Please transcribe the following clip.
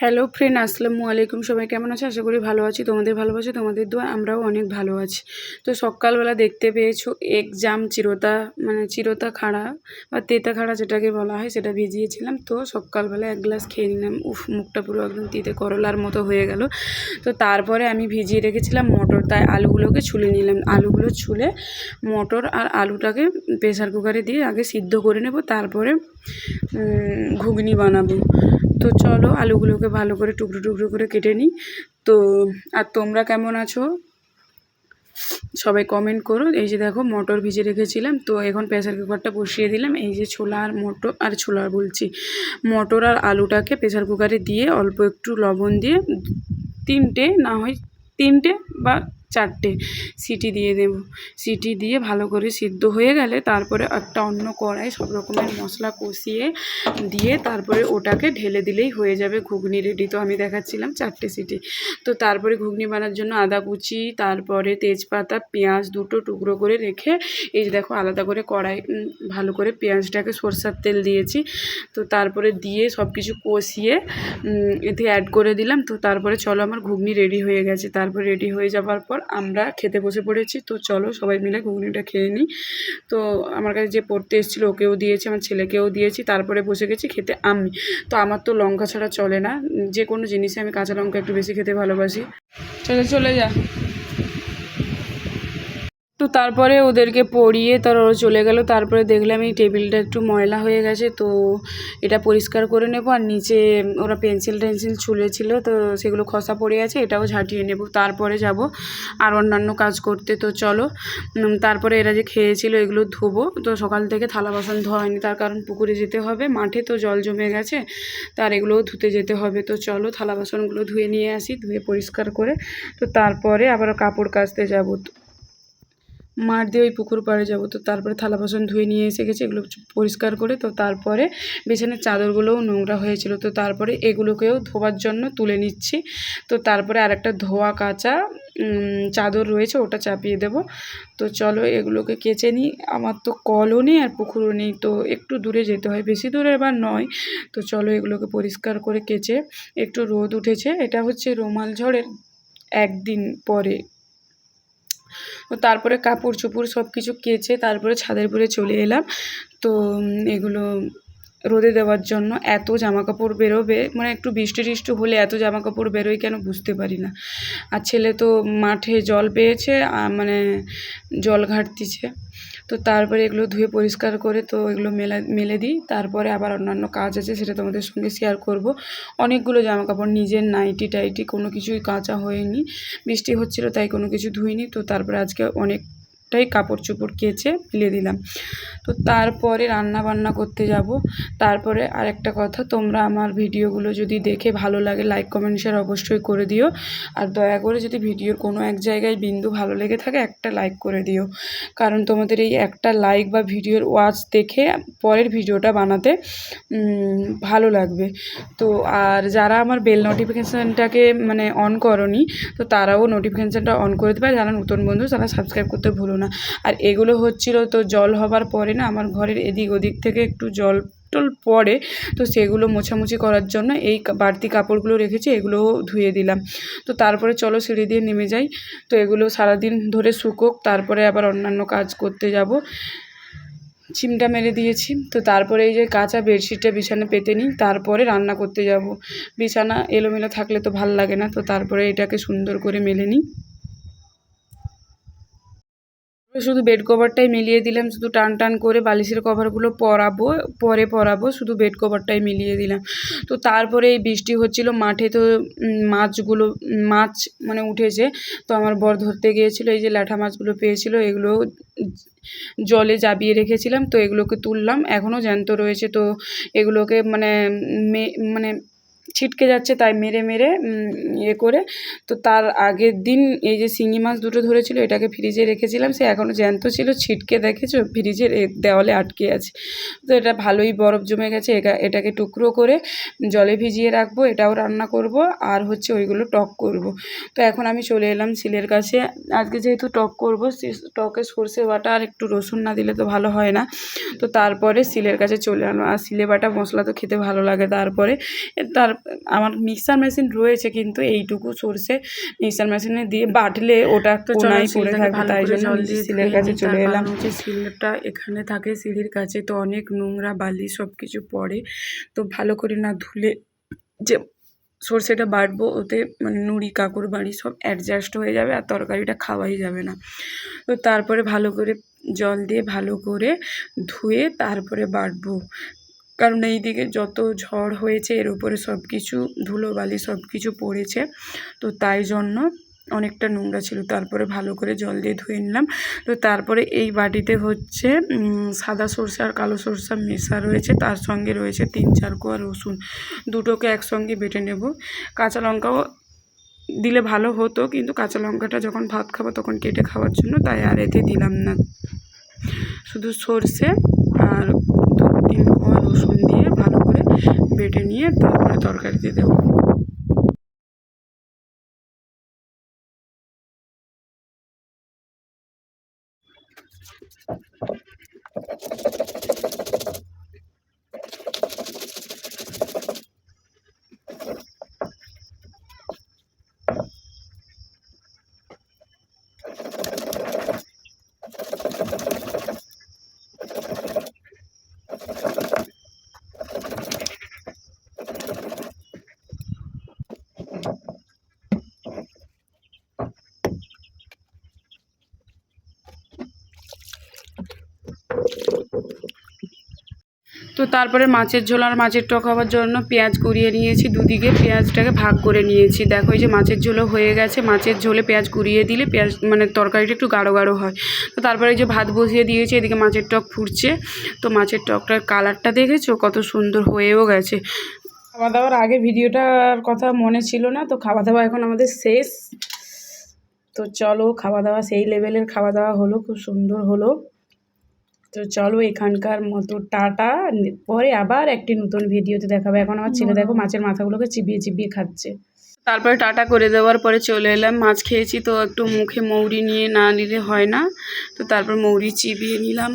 Hello friend আসসালামু আলাইকুম। সবাই কেমন আছে? আশা করি ভালো আছি। তোমাদের ভালোবাসি, তোমাদের দোয়া, আমরাও অনেক ভালো আছি। তো সকালবেলা দেখতে পেয়েছ এক্সাম চিরতা মানে চিরতা খাড়া বা তেতা খাড়া যেটাকে বলা হয়, সেটা ভিজিয়েছিলাম। তো সকালবেলা এক গ্লাস খেয়ে নিলাম। উফ, মুখটা পুরো একদম তিতে করলার মতো হয়ে গেল। তো তারপরে আমি ভিজিয়ে রেখেছিলাম মটর, তাই আলুগুলোকে ছুলে নিলাম। আলুগুলো ছুলে মটর আর আলুটাকে প্রেসার কুকারে দিয়ে আগে সিদ্ধ করে নেব। তারপরে ঘুগনি বানাবো। তো চলো আলুগুলোকে ভালো করে টুকরো টুকরো করে কেটে নিই। তো, আর তোমরা কেমন আছো? সবাই কমেন্ট করো। এই যে দেখো মটর ভিজে রেখেছিলাম। তো এখন প্রেসার কুকারটা বসিয়ে দিলাম। এই যে ছোলা আর মটর আর ছোলা বলছি। মটর আর আলুটাকে প্রেসার কুকারে দিয়ে অল্প একটু লবণ দিয়ে তিনটে না হয় তিনটে বা চারটে সিটি দিয়ে দেব। সিটি দিয়ে ভালো করে সিদ্ধ হয়ে গেলে তারপরে একটা অন্য কড়াই সব রকমের মশলা কষিয়ে দিয়ে তারপরে ওটাকে ঢেলে দিলেই হয়ে যাবে ঘুগনি রেডি তো আমি দেখাচ্ছিলাম চারটে সিটি। তো তারপরে ঘুগনি বানার জন্য আদা কুচি, তারপরে তেজপাতা, পেঁয়াজ দুটো টুকরো করে রেখে এই যে দেখো আলাদা করে কড়াই ভালো করে পেঁয়াজটাকে সরষার তেল দিয়েছি। তো তারপরে দিয়ে সব কিছু কষিয়ে এতে অ্যাড করে দিলাম। তো তারপরে চলো আমার ঘুগনি রেডি হয়ে গেছে। তারপর রেডি হয়ে যাওয়ার পর আমরা খেতে বসে পড়েছি। তো চলো সবাই মিলে ঘুগনিটা খেয়ে নিই। তো আমার কাছে যে পড়তে এসেছিল ওকেও দিয়েছি, আমার ছেলেকেও দিয়েছি, তারপরে বসে গেছি খেতে আমি। তো আমার তো লঙ্কা ছাড়া চলে না। যে কোনো জিনিসে আমি কাঁচা লঙ্কা একটু বেশি খেতে ভালোবাসি। চলে চলে যা। তো তারপরে ওদেরকে পড়িয়ে তার ওরা চলে গেল। তারপরে দেখলাম এই টেবিলটা একটু ময়লা হয়ে গেছে, তো এটা পরিষ্কার করে নেব। আর নিচে ওরা পেন্সিল টেন্সিল ছুলেছিল, তো সেগুলো খসা পড়ে আছে এটাও ঝাঁটিয়ে নেব। তারপরে যাব আর অন্যান্য কাজ করতে, তো চলো। তারপরে এরা যে খেয়েছিল এগুলো ধোবো। তো সকাল থেকে থালা বাসন ধোয়া হয়নি তার কারণ পুকুরে যেতে হবে মাঠে, তো জল জমে গেছে তার এগুলোও ধুতে যেতে হবে। তো চলো থালা বাসনগুলো ধুয়ে নিয়ে আসি, ধুয়ে পরিষ্কার করে, তো তারপরে আবার কাপড় কাচতে যাব। মাঠ দিয়ে ওই পুকুর পাড়ে যাব। তো তারপরে থালা বাসন ধুয়ে নিয়ে এসে গেছে, এগুলো পরিষ্কার করে। তো তারপরে বিছানার চাদরগুলোও নোংরা হয়েছিল। তো তারপরে এগুলোকেও ধোবার জন্য তুলে নিচ্ছি। তো তারপরে আরেকটা ধোয়া কাচা চাদর রয়েছে, ওটা চাপিয়ে দেব। তো চলো এগুলোকে কেচে নিই। আমার তো কলও নেই আর পুকুরও নেই। তো একটু দূরে যেতে হয়, বেশি দূরে এবার নয়। তো চলো এগুলোকে পরিষ্কার করে কেচে, একটু রোদ উঠেছে। এটা হচ্ছে রুমাল ঝড়ের একদিন পরে। তো তারপরে কাপড় চোপড় সব কিছু কেচে তারপরে ছাদের উপরে চলে এলাম। তো এগুলো রোদে দেওয়ার জন্য এত জামা কাপড় বেরোবে মানে একটু বৃষ্টি টিষ্টি হলে এত জামা কাপড় বেরোয় কেন বুঝতে পারি না। আর ছেলে তো মাঠে জল পেয়েছে মানে জল ঘাটতিছে। তো তারপরে এগুলো ধুয়ে পরিষ্কার করে তো এগুলো মেলা, মেলে দিই। তারপরে আবার অন্যান্য কাজ আছে সেটা তোমাদের সঙ্গে শেয়ার করব। অনেকগুলো জামা কাপড় নিজের নাইটি টাইটি কোনো কিছুই কাচা হয়নি। বৃষ্টি হচ্ছিল তাই কোনো কিছু ধুইনি। তো তারপরে আজকে অনেকটাই কাপড় চোপড় কেচে মিলে দিলাম। তো তারপরে রান্না বান্না করতে যাব। তারপরে আরেকটা কথা, তোমরা আমার ভিডিওগুলো যদি দেখে ভালো লাগে লাইক কমেন্ট শেয়ার অবশ্যই করে দিও। আর দয়া করে যদি ভিডিওর কোনো এক জায়গায় বিন্দু ভালো লেগে থাকে, একটা লাইক করে দিও। কারণ তোমাদের এই একটা লাইক বা ভিডিওর ওয়াচ দেখে পরের ভিডিওটা বানাতে ভালো লাগবে। তো আর যারা আমার বেল নোটিফিকেশানটাকে মানে অন করনি, তো তারাও নোটিফিকেশানটা অন করে দেবে। যারা নতুন বন্ধু, তারা সাবস্ক্রাইব করতে ভুলো না। আর এগুলো হচ্ছিল তো জল হবার পরে না আমার ঘরের এদিক ওদিক থেকে একটু জল টল পড়ে, তো সেগুলো মোছামুছি করার জন্য এই বাড়তি কাপড়গুলো রেখেছি, এগুলোও ধুয়ে দিলাম। তো তারপরে চলো সিঁড়ি দিয়ে নেমে যাই। তো এগুলো সারাদিন ধরে শুকোক, তারপরে আবার অন্যান্য কাজ করতে যাব। চিমটা মেরে দিয়েছি। তো তারপরে এই যে কাঁচা বেডশিটটা বিছানা পেতে নিই, তারপরে রান্না করতে যাব। বিছানা এলোমেলো থাকলে তো ভালো লাগে না, তো তারপরে এটাকে সুন্দর করে মেলে নিই। শুধু বেড কভারটাই মিলিয়ে দিলাম, শুধু টান টান করে বালিশের কভারগুলো পরাবো, পরে পরাবো, শুধু বেড কভারটাই মিলিয়ে দিলাম। তো তারপরে এই বৃষ্টি হচ্ছিল, মাঠে তো মাছগুলো মাছ মানে উঠেছে, তো আমার বর ধরতে গিয়েছিল, এই যে ল্যাঠা মাছগুলো পেয়েছিল এগুলো জলে জাবিয়ে রেখেছিলাম, তো এগুলোকে তুললাম, এখনও জ্যান্ত রয়েছে, তো এগুলোকে মানে মানে ছিটকে যাচ্ছে তাই মেরে মেরে ইয়ে করে। তো তার আগের দিন এই যে শিঙি মাছ দুটো ধরেছিল, এটাকে ফ্রিজে রেখেছিলাম। সে এখনও জ্যান্ত ছিল, ছিটকে দেখেছ? ফ্রিজের দেওয়ালে আটকে আছে। তো এটা ভালোই বরফ জমে গেছে। এটা, এটাকে টুকরো করে জলে ভিজিয়ে রাখব, এটাও রান্না করব। আর হচ্ছে ওইগুলো টক করব। তো এখন আমি চলে এলাম সিলের কাছে। আজকে যেহেতু টক করব টকে সর্ষে বাটা আর একটু রসুন না দিলে তো ভালো হয় না। তো তারপরে সিলের কাছে চলে এলাম আর সিলে বাটা মশলা তো খেতে ভালো লাগে। তারপরে, তার আমার মিক্সার মেশিন রয়েছে কিন্তু এইটুকু সর্ষে মিক্সার মেশিনে দিয়ে বাটলে ওটা কোনায় পড়ে ভালো তাই জন্য জল দিয়ে সিলের কাছে চলে এলাম। হচ্ছে সিলটা এখানে থাকে সিঁড়ির কাছে তো অনেক নোংরা বালি সব কিছু পড়ে তো ভালো করে না ধুলে যে সর্ষেটা বাটবো ওতে মানে নুড়ি কাকুর বাড়ি সব অ্যাডজাস্ট হয়ে যাবে আর তরকারিটা খাওয়াই যাবে না। তো তারপরে ভালো করে জল দিয়ে ভালো করে ধুয়ে তারপরে বাটবো। কারণ এইদিকে যত ঝড় হয়েছে, এর উপরে সব কিছু ধুলোবালি সব কিছু পড়েছে। তো তাই জন্য অনেকটা নোংরা ছিল। তারপরে ভালো করে জল দিয়ে ধুয়ে নিলাম। তো তারপরে এই বাটিতে হচ্ছে সাদা সরষে আর কালো সরষা মেশা রয়েছে। তার সঙ্গে রয়েছে তিন, চার কোয়া রসুন। দুটোকে একসঙ্গে বেটে নেব। কাঁচা লঙ্কাও দিলে ভালো হতো, কিন্তু কাঁচা লঙ্কাটা যখন ভাত খাব তখন কেটে খাওয়ার জন্য, তাই আর এতে দিলাম না। শুধু সর্ষে আর রসুন দিয়ে ভালো করে বেটে নিয়ে তারপরে তরকারি দিয়ে দেবো। তো তারপরে মাছের ঝোল আর মাছের টক হওয়ার জন্য পেঁয়াজ কুড়িয়ে নিয়েছি। দুদিকে পেঁয়াজটাকে ভাগ করে নিয়েছি। দেখো, এই যে মাছের ঝোলও হয়ে গেছে। মাছের ঝোলে পেঁয়াজ কুড়িয়ে দিলে পেঁয়াজ মানে তরকারিটা একটু গাঢ় গাঢ় হয়। তো তারপরে যে ভাত বসিয়ে দিয়েছি, এদিকে মাছের টক ফুটছে। তো মাছের টকটার কালারটা দেখেছ? কত সুন্দর হয়েও গেছে। খাওয়া দাওয়ার আগে ভিডিওটার কথা মনে ছিল না, তো খাওয়া দাওয়া এখন আমাদের শেষ। তো চলো খাওয়া দাওয়া সেই লেভেলের খাওয়া দাওয়া হলো, খুব সুন্দর হলো। তো চলো এখানকার মতো টাটা। পরে আবার একটি নতুন ভিডিওতে দেখাবে। এখন আমার ছেলে দেখো মাছের মাথাগুলোকে চিবিয়ে চিবিয়ে খাচ্ছে। তারপরে টাটা করে দেওয়ার পরে চলে এলাম। মাছ খেয়েছি তো একটু মুখে মৌরি নিয়ে না নিলে হয় না। তো তারপর মৌরি চিবিয়ে নিলাম।